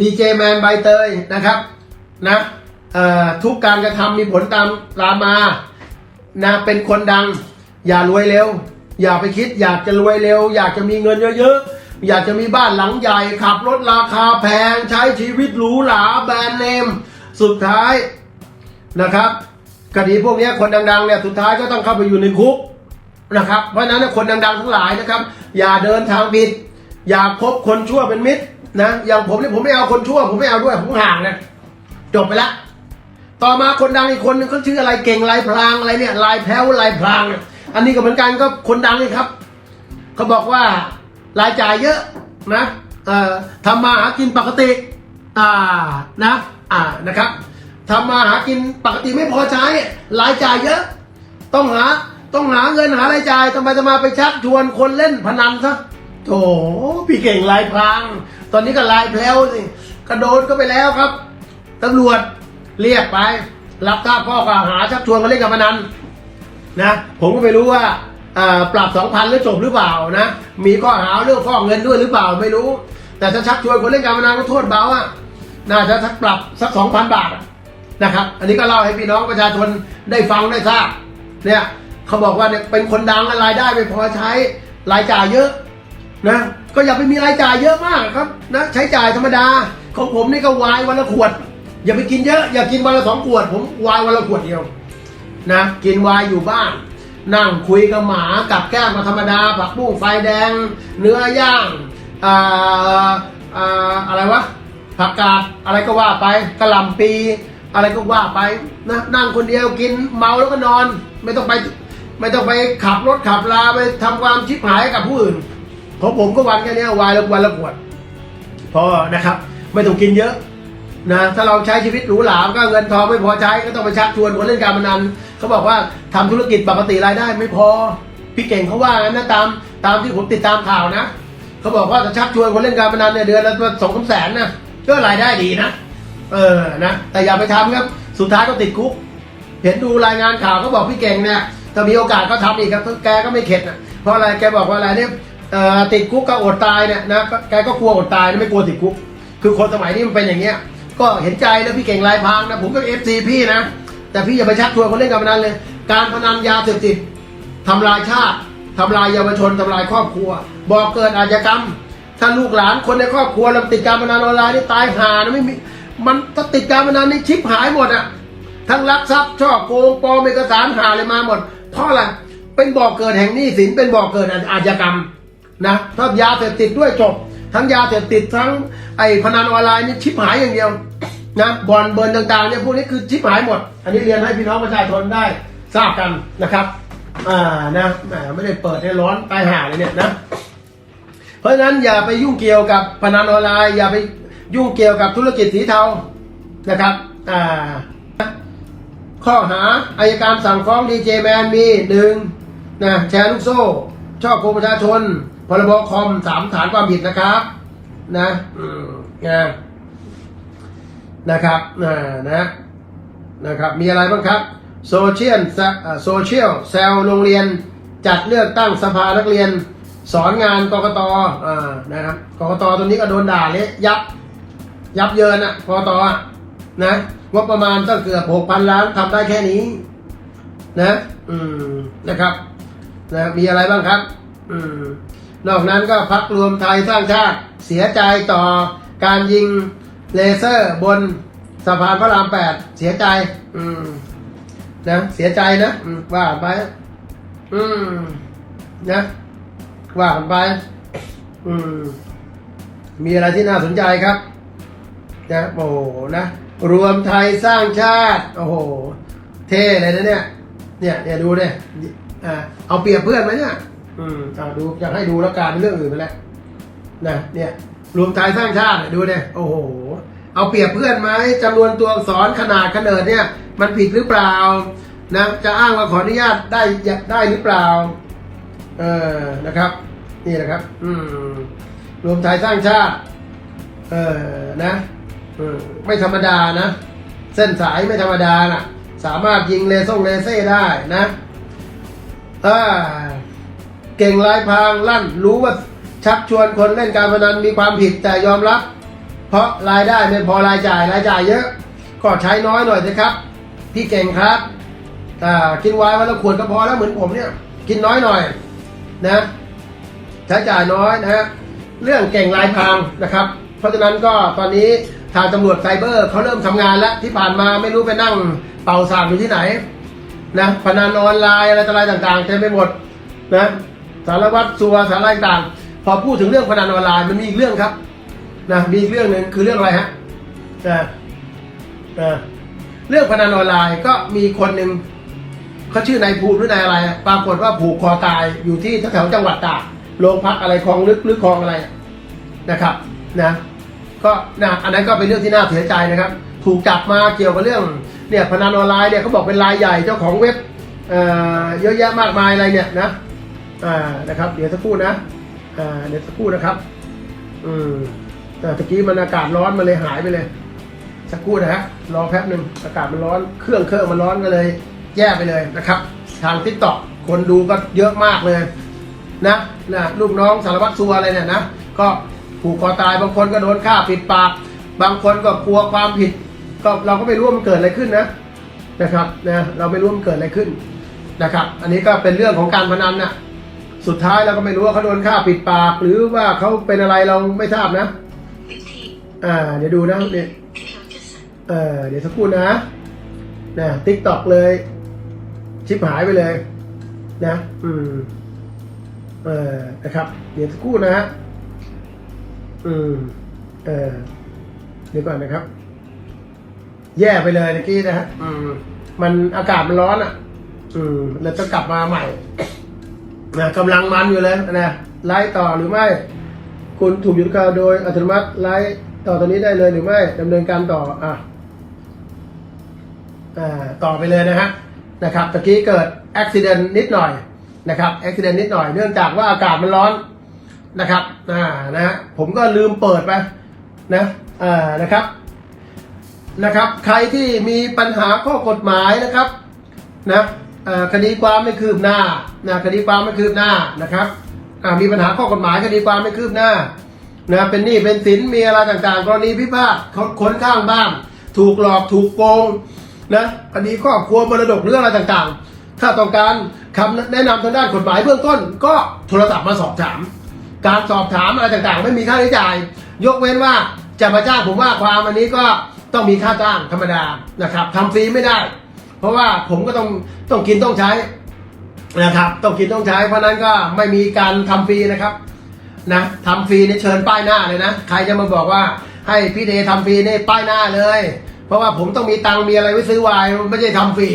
ดีเจแมนใบเตยนะครับนะทุกการกระทำมีผลตามตามมานะเป็นคนดัง อย่ารวยเร็ว อย่าไปคิดอยากจะรวยเร็ว อยากจะมีเงินเยอะๆ อยากจะมีบ้านหลังใหญ่ขับรถราคาแพง ใช้ชีวิตหรูหราแบรนด์เนมสุดท้ายนะครับคดีพวกนี้คนดังๆเนี่ยสุดท้ายก็ต้องเข้าไปอยู่ในคุกนะครับเพราะฉะนั้นนะคนดังๆทั้งหลายนะครับ อย่าเดินทางผิด อย่าคบคนชั่วเป็นมิตร นะอย่างผมเนี่ยผมไม่เอาคนชั่ว ผมไม่เอาด้วยผมห่างนะจบไปละต่อมาคนดังอีกคนนึงเขาชื่ออะไรเก่งลายพลางอะไรเนี่ยลายแพ้วลายพลางเนี่ยอันนี้ก็เหมือนกันก็คนดังเลยครับเขาบอกว่ารายจ่ายเยอะนะเอ่อทำมาหากินปกติอ่านะอ่านะครับทำมาหากินปกติไม่พอใช้รายจ่ายเยอะ ต้องหาต้องหาเงินหารายจ่ายทำไมจะมาไปชักชวนคนเล่นพนันซะโถพี่เก่งลายพราง ตอนนี้ก็ลายแพลวสิกระโดดก็ไปแล้วครับตำรวจเรียกไป รับทราบข้อกล่าวหาชักชวนคนเล่นการพนันนะผมก็ไม่รู้ว่าปรับสองพันหรือจบหรือเปล่านะมีข้อหาเรื่องฟอกเงินด้วยหรือเปล่าไม่รู้ แต่ถ้าชักชวนคนเล่นการพนันก็โทษเบาอะน่าจะสักปรับสักสองพันบาทนะครับ อันนี้ก็เล่าให้พี่น้องประชาชนได้ฟังได้ทราบเนี่ยเขาบอกว่าเนี่ยเป็นคนดังและรายได้ไม่พอใช้รายจ่ายเยอะนะ ก็อย่าไปมีรายจ่ายเยอะมากครับนะใช้จ่ายธรรมดาของผมนี่ก็วายวันละขวด อย่าไปกินเยอะ อย่ากินวันละสองขวด ผมวายวันละขวดเดียวนะกินวายอยู่บ้าน นั่งคุยกับหมากับแก้มมาธรรมดาผักบุ้งไฟแดง เนื้อย่างอ่าอ่าอะไรวะผักกาดอะไรก็ว่าไปกระหล่ำปีอะไรก็ว่าไปนะนั่งคนเดียวกินเมาแล้วก็นอน ไม่ต้องไป ไม่ต้องไปขับรถขับลาไปทำความชิบหายกับผู้อื่น เของผมก็วันแค่นี้วายละวันละขวดพอนะครับ ไม่ต้องกินเยอะนะถ้าเราใช้ชีวิตหรูหราก็เงินทองไม่พอใช้ก็ต้องไปชักชวนคนเล่นการพนันเขาบอกว่าทำธุรกิจปกติรายได้ไม่พอพี่เก่งเขาว่างั้นนะตามตามที่ผมติดตามข่าวนะเขาบอกว่าจะชักชวนคนเล่นการพนันเนี่ยเดือนละสองสามแสนนะก็รายได้ดีนะเออนะแต่อย่าไปทำครับสุดท้ายก็ติดคุก เห็นดูรายงานข่าวเขาบอกพี่เก่งเนี่ยถ้ามีโอกาสก็ทำอีกครับแกก็ไม่เข็ดนะเพราะอะไรแกบอกว่าอะไรเนี่ย ติดคุกก็อดตายเนี่ยนะแกก็กลัวอดตายนะไม่กลัวติดคุก คือคนสมัยนี้มันเป็นอย่างเงี้ย ก็เห็นใจนะพี่เก่งลายพรางนะผมก็เอฟซีพี่นะ แต่พี่อย่าไปชักชวนคนเล่นการพนันเลย การพนันยาเสพติดทำลายชาติทำลายเยาวชนทำลายครอบครัว บอกเกิดอาชญากรรม ถ้าลูกหลานคนในครอบครัวเราติดการพนันออนไลน์นี่ตายห่านะไม่มีมันถ้าติดการพนันนี่ชิปหายหมดอะทั้งลักทรัพย์ช่อโกงปลอมเอกสารหาอะไรมาหมด เพราะอะไรเป็นบ่อกเกิดแห่งหนี้สินเป็นบ่อกเกิดอาชญากรรม นะถ้ายาเสพติดด้วยจบ ทั้งยาเสพติดทั้งไอ้พนันออนไลน์นี่ชิปหายอย่างเดียวนะบอลเบิร์นต่างๆเนี่ยพวกนี้คือชิปหายหมด อันนี้เรียนให้พี่น้องประชาชนได้ทราบกันนะครับอ่านะแหมไม่ได้เปิดให้ร้อนตายห่าเลยเนี่ยนะเพราะฉะนั้นอย่าไปยุ่งเกี่ยวกับพนันออนไลน์อย่าไปยุ่งเกี่ยวกับธุรกิจสีเทานะครับอ่าข้อหาอายการสั่งฟ้องดีเจแมนมีหนึ่งนะแชร์ลูกโซ่ช่อโกงประชาชน พรบคอมสามฐานความผิดนะครับ นะนะนะครับอ่านะนะครับ มีอะไรบ้างครับโซเชียลโซเชียลแซลโรงเรียน จัดเลือกตั้งสภานักเรียน สอนงานกกตอ่านะครับกกตตัวนี้ก็โดนด่าเละยับ ยับเยินอะกกตอะนะงบประมาณตั้งเกือบหกพันล้านทำได้แค่นี้ นะ อืมนะครับนะมีอะไรบ้างครับ อืม นอกนั้นก็พักรวมไทยสร้างชาติเสียใจต่อการยิงเลเซอร์บนสะพานพระรามแปดเสียใจ อืมนะเสียใจนะว่าไป อืมนะว่าไป อืม มีอะไรที่น่าสนใจครับนะโอ้โหนะรวมไทยสร้างชาติ โอ้โห เท่เลยนะเนี่ย เนี่ยเนี่ยดูเนี่ยเอาเปรียบเพื่อนไหมเนี่ย อืมอ่าดูอยากให้ดูแล้วการเรื่องอื่นไปแล้วนะเนี่ย รวมไทยสร้างชาติเนี่ยดูเนี่ยโอ้โห เอาเปรียบเพื่อนไหมจำนวนตัวอักษรขนาดขนาดเนี่ย มันผิดหรือเปล่านะจะอ้างว่าขออนุญาตได้ได้หรือเปล่า เออนะครับ นี่นะครับ อืม รวมไทยสร้างชาติ เออนะอืมไม่ธรรมดานะ เส้นสายไม่ธรรมดานะสามารถยิงเลซ่งเลเซ่ได้นะอ่า เก่งลายพรางลั่น รู้ว่าชักชวนคนเล่นการพนันมีความผิดแต่ยอมรับ เพราะรายได้ไม่พอรายจ่ายรายจ่ายเยอะ ก็ใช้น้อยหน่อยนะครับ พี่เก่งครับอ่ากินไวน์วันละขวดก็พอแล้วเหมือนผมเนี่ย กินน้อยหน่อยนะใช้จ่ายน้อยนะฮะเรื่องเก่งลายพรางนะครับ เพราะฉะนั้นก็ตอนนี้ทางตำรวจไซเบอร์เขาเริ่มทำงานแล้วที่ผ่านมาไม่รู้ไปนั่งเป่าสากอยู่ที่ไหนนะพนันออนไลน์อะไรต่ออะไรต่างๆเต็มไปหมดนะ สารวัตรสัวสารอะไรต่างพอพูดถึงเรื่องพนันออนไลน์มันมีอีกเรื่องครับนะมีอีกเรื่องหนึ่งคือเรื่องอะไรฮะนะนะเรื่องพนันออนไลน์ก็มีคนหนึ่งเขาชื่อนายภูมิหรือนายอะไร ปรากฏว่าผูกคอตายอยู่ที่แถวจังหวัดตากโรงพักอะไรคลองลึกหรือคลองอะไรนะครับนะก็นะอันนั้นก็เป็นเรื่องที่น่าเสียใจนะครับ ถูกจับมาเกี่ยวกับเรื่องเนี่ยพนันออนไลน์เนี่ยเขาบอกเป็นรายใหญ่เจ้าของเว็บเอ่อเยอะแยะมากมายอะไรเนี่ยนะ อ่านะครับ เดี๋ยวสักครู่นะอ่าเดี๋ยวสักครู่นะครับ อืมแต่ตะกี้มันอากาศร้อนมันเลยหายไปเลย สักครู่นะฮะรอแป๊บหนึ่งอากาศมันร้อนเครื่องเครื่องมันร้อนก็เลย แย่ไปเลยนะครับ ทางทิกตอกคนดูก็เยอะมากเลย นะนะลูกน้องสารวัตรสัวอะไรเนี่ยนะก็ผูกคอตายบางคนก็โดนฆ่าปิดปาก บางคนก็กลัวความผิด ก็เราก็ไม่รู้ว่ามันเกิดอะไรขึ้นนะนะครับนะเราไม่รู้มันเกิดอะไรขึ้นนะครับ อันนี้ก็เป็นเรื่องของการพนันนะ สุดท้ายเราก็ไม่รู้ว่าเขาโดนฆ่าปิดปาก หรือว่าเขาเป็นอะไรเราไม่ทราบนะวิธีอ่า เดี๋ยวดูนะเนี่ยที่เราจะสั่งเออเดี๋ยวสักครู่นะนะทิกตอกเลย ชิบหายไปเลย นะ อืม เออนะครับ เดี๋ยวสักครู่นะฮะอืม เออเดี๋ยวก่อนนะครับ แย่ไปเลยเมื่อกี้นะฮะอืม มันอากาศมันร้อนอะ อืมแล้วจะกลับมาใหม่ นะกำลังมันอยู่เลยนะไล่ต่อหรือไม่ คุณถูกหยุดการโดยอัตโนมัติไลฟ์ต่อตอนนี้ได้เลยหรือไม่ดำเนินการต่ออะอ่าต่อไปเลยนะฮะนะครับตะกี้เกิดอุบิเหตุนิดหน่อยนะครับอุบิเหตุนิดหน่อยเนื่องจากว่าอากาศมันร้อนนะครับอ่านะฮะผมก็ลืมเปิดไปนะอ่านะครับนะครับ ใครที่มีปัญหาข้อกฎหมายนะครับนะ คดีความไม่คืบหน้านะคดีความไม่คืบหน้านะครับมีปัญหาข้อกฎหมายคดีความไม่คืบหน้านะเป็นหนี้เป็นสินมีอะไรต่างๆ กรณีพิพาทคนคนข้างบ้าน ถูกหลอกถูกโกงนะคดีครอบครัวมรดกเรื่องอะไรต่างๆ ถ้าต้องการคำแนะนำทางด้านกฎหมายเบื้องต้น ก็โทรศัพท์มาสอบถาม การสอบถามอะไรต่างๆ ไม่มีค่าใช้จ่าย ยกเว้นว่าจะมาจ้างผมว่าความอันนี้ก็ต้องมีค่าจ้างธรรมดานะครับทำฟรีไม่ได้ เพราะว่าผมก็ต้องต้องกินต้องใช้นะครับ ต้องกินต้องใช้ เพราะนั้นก็ไม่มีการทำฟรีนะครับนะทำฟรีนี่เชิญป้ายหน้าเลยนะใครจะมาบอกว่าให้พี่เดย์ทำฟรีนี่ป้ายหน้าเลย เพราะว่าผมต้องมีตังมีอะไรไว้ซื้อไวน์ไม่ใช่ทำฟรี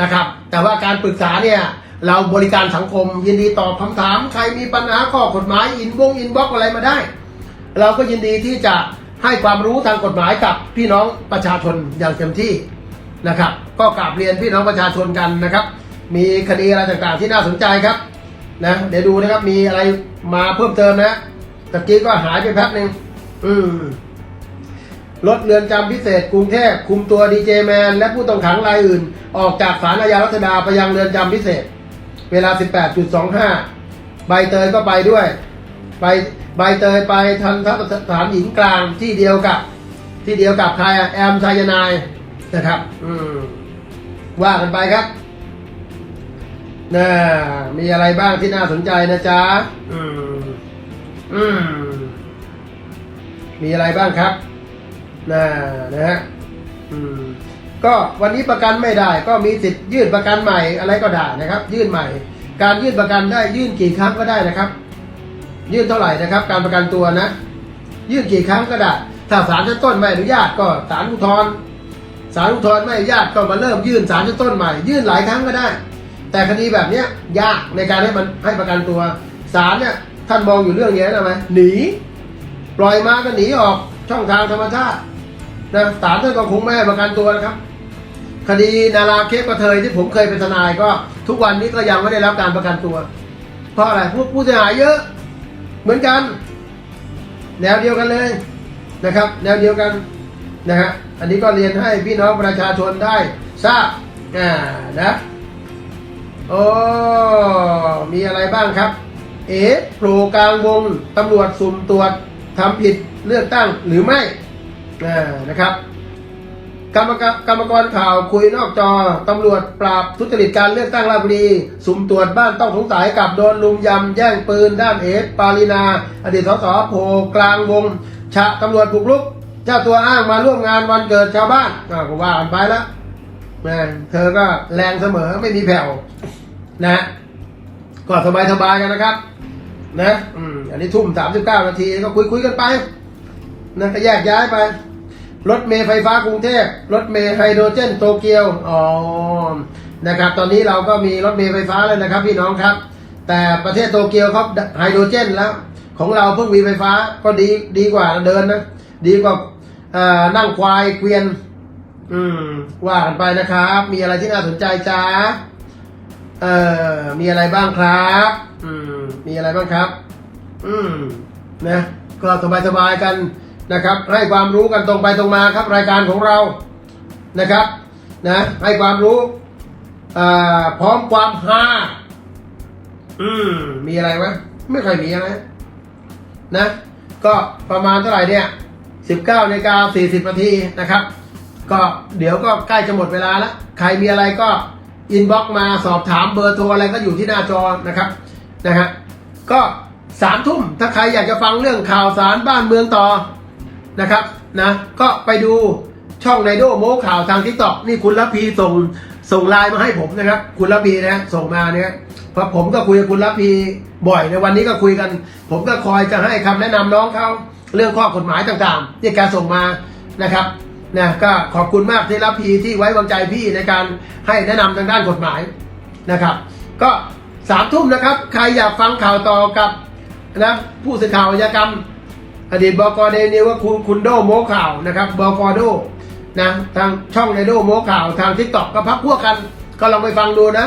นะครับ แต่ว่าการปรึกษาเนี่ยเราบริการสังคมยินดีตอบคำถาม ใครมีปัญหาข้อกฎหมายอินบงอินบ็อกอะไรมาได้ เราก็ยินดีที่จะให้ความรู้ทางกฎหมายกับพี่น้องประชาชนอย่างเต็มที่ นะครับ ก็กราบเรียนพี่น้องประชาชนกันนะครับ มีคดีอะไรต่างๆที่น่าสนใจครับนะเดี๋ยวดูนะครับมีอะไรมาเพิ่มเติมนะตะกี้ก็หายไปแป๊บหนึ่งอืมรถเรือนจำพิเศษกรุงเทพคุมตัวดีเจแมน และผู้ต้องขังรายอื่น ออกจากศาลอาญารัชดาไปยังเรือนจำพิเศษ เวลา 18.25 ใบเตยก็ไปด้วย ไปใบเตยไปทันทสถานหญิงกลางที่เดียวกับ ที่เดียวกับใครอะแอมไซยานาย นะครับ อืมว่ากันไปครับน่ามีอะไรบ้างที่น่าสนใจนะจ๊ะอืม อืม มีอะไรบ้างครับน่านะฮะอืม ก็วันนี้ประกันไม่ได้ ก็มีสิทธิ์ยื่นประกันใหม่อะไรก็ได้นะครับ ยื่นใหม่ การยื่นประกันได้ยื่นกี่ครั้งก็ได้นะครับ ยื่นเท่าไหร่นะครับ การประกันตัวนะ ยื่นกี่ครั้งก็ได้ ถ้าศาลชั้นต้นไม่อนุญาตก็ศาลอุทธรณ์ ศาลอุทธรณ์ไม่ญาตก็มาเริ่มยื่นศาลชั้นต้นใหม่ ยื่นหลายครั้งก็ได้ แต่คดีแบบเนี้ยยากในการให้มันให้ประกันตัวศาลเนี่ยท่านมองอยู่เรื่องนี้นะไหมหนี ปล่อยมาก็หนีออกช่องทางธรรมชาตินะศาลท่านก็คงไม่ให้ประกันตัวนะครับ คดีนาราเคสกระเทยที่ผมเคยเป็นทนายก็ทุกวันนี้ก็ยังไม่ได้รับการประกันตัว เพราะอะไรผู้ผู้เสียหายเยอะ เหมือนกัน แนวเดียวกันเลยนะครับ แนวเดียวกัน นะฮะอันนี้ก็เรียนให้พี่น้องประชาชนได้ทราบอ่านะโอ้มีอะไรบ้างครับ เอ๋โผล่กลางวงตำรวจสุ่มตรวจทำผิดเลือกตั้งหรือไม่อ่านะครับกรรมกรกรรมกรข่าวคุยนอกจอตำรวจปราบทุจริตการเลือกตั้งราชบุรีสุ่มตรวจบ้านต้องสงสัยกับโดนลุมยำแย่งปืนด้านเอสปาลีนา อดีตสสโผล่กลางวงฉะตำรวจบุกรุก เจ้าตัวอ้างมาร่วมงานวันเกิดชาวบ้านอ่าก็ว่ากันไปแล้วแม่เธอก็แรงเสมอไม่มีแผ่วนะก็สบายสบายๆกันนะครับ นะอืมอันนี้ทุ่มสามสิบเก้านาทีก็คุยคุยๆกันไปนะก็แยกย้ายไป รถเมล์ไฟฟ้ากรุงเทพรถเมล์ไฮโดรเจนโตเกียวอ๋อนะครับ ตอนนี้เราก็มีรถเมล์ไฟฟ้าแล้วนะครับ พี่น้องครับ แต่ประเทศโตเกียวเขาไฮโดรเจนแล้ว ของเราเพิ่งมีไฟฟ้าก็ดีดีกว่าเดินนะ ดีกว่า นั่งควายเกวียน อืม ว่ากันไปนะครับ มีอะไรที่น่าสนใจจ้าเอ่อมีอะไรบ้างครับ อืม มีอะไรบ้างครับ อืม นะ ก็สบายๆกันนะครับ ให้ความรู้กันตรงไปตรงมาครับ รายการของเรา นะครับ นะ ให้ความรู้อ่าพร้อมความฮาอืม มีอะไรวะ ไม่เคยมีอะไรนะ ก็ประมาณเท่าไหร่เนี่ย 19นาฬิกา40นาทีนะครับ ก็เดี๋ยวก็ใกล้จะหมดเวลาแล้ว ใครมีอะไรก็อินบ็อกมาสอบถามเบอร์โทรอะไรก็อยู่ที่หน้าจอนะครับนะฮะก็สามทุ่มถ้าใครอยากจะฟังเรื่องข่าวสารบ้านเมืองต่อนะครับนะก็ไปดูช่องไนโดโมข่าวทางทิกตอกนี่คุณละพีส่ง ส่งไลน์มาให้ผมนะครับ คุณละพีนะส่งมาเนี่ยเพราะผมก็คุยกับคุณละพีบ่อยในวันนี้ก็คุยกัน ผมก็คอยจะให้คำแนะนำน้องเขาเรื่องข้อกฎหมายต่างๆที่แกส่งมานะครับนะก็ขอบคุณมากที่ละพีที่ไว้วางใจพี่ในการให้แนะนำทางด้านกฎหมายนะครับ ก็สามทุ่มนะครับ ใครอยากฟังข่าวต่อกับนะผู้สื่อข่าวอาชญากรรม อดีตบกเดนิวก็คุณคุณโดโมข่าวนะครับบกโด นะทางช่องในโดโมข่าวทางทิกตอกก็พักพวกกัน ก็ลองไปฟังดูนะ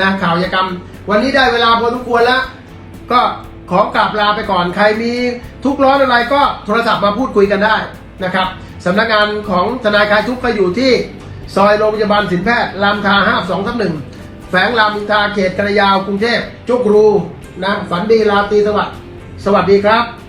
นะข่าวอาชญากรรม วันนี้ได้เวลาพอสมควรแล้ว ก็ขอกราบลาไปก่อนใครมีทุกร้อนอะไรก็โทรศัพท์มาพูดคุยกันได้นะครับสำนักงานของทนายคลายทุกข์ก็อยู่ที่ซอยโรงพยาบาลสินแพทย์รามทาห้าสองทับหนึ่งแฝงรามอินทาเขตกระยาวกรุงเทพจุกรูนะฝันดีราตีสวัสดิ์สวัสดีครับ